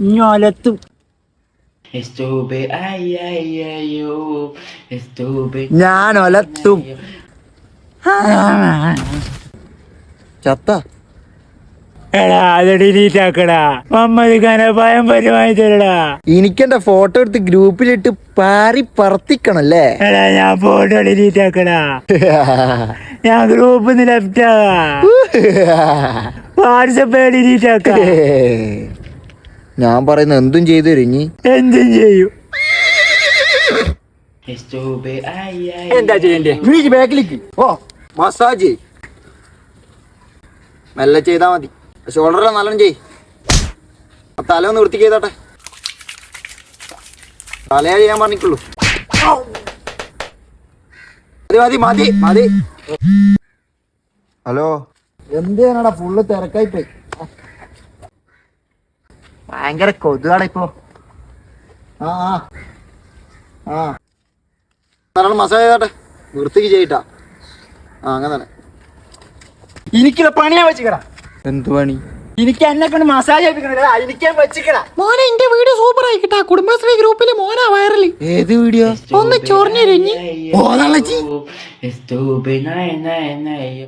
ഞൊലത്തും Estuve ay ay ay yo. Estuve. ഞാൻ ഒലത്തും ചത്ത. എടാ അത് ഡിലീറ്റ് ആക്കടാ മമ്മത് ഘനപായം പരിമായി തരടാ എനിക്കെന്റെ ഫോട്ടോ എടുത്ത് ഗ്രൂപ്പിലിട്ട് പാറി പറത്തിക്കണല്ലേ? എടാ ഞാൻ ഫോട്ടോ ഡിലീറ്റ് ആക്കടാ ഞാൻ ഗ്രൂപ്പ് നിന്ന് ലെഫ്റ്റ്. ആകാ വാട്സപ്പ് ഡിലീറ്റ് ആക്ക ഞാൻ പറയുന്ന എന്തും ചെയ്തു തരും ഇനി. എന്തും ചെയ്യും. എന്താ ചെയ്യണ്ടേ? നീ ബാക്കിലേക്ക്. ഓ മസാജ്. മെല്ലെ ചെയ്താ മതി. ഷോൾഡറെല്ലാം നല്ലോണം ചെയ് തല ഒന്ന് വൃത്തിക്ക് ചെയ്തോട്ടെ. തലയെ ചെയ്യാൻ പറഞ്ഞിട്ടുള്ളൂ. മതി മതി മതി മതി. ഹലോ. എന്തിനാടാ ഫുള്ള് തിരക്കായി പോയി ഭയങ്കര കൊതുകാണ് ഇപ്പോ. ആ ആ. ആ. മസാജ് ചെയ്തോട്ടെ വൃത്തിക്ക് ചെയ്യട്ടാ ആ അങ്ങനെ തന്നെ പണിയാ വെച്ചിക്കടാ. എന്ത് പണി? എനിക്ക് എന്നെ കൊണ്ട് മസാജ് ചെയ്യിപ്പിക്കണ എനിക്ക് വെച്ചിക്കടാ. മോനെ എന്റെ വീഡിയോ സൂപ്പർ ആയിക്കിട്ടാ കുടുംബശ്രീ ഗ്രൂപ്പിൽ മോനാ വൈറൽ ഏത് വീഡിയോ? ഒന്ന് ചൊറിഞ്ഞിരിഞ്ഞ്. nay nay.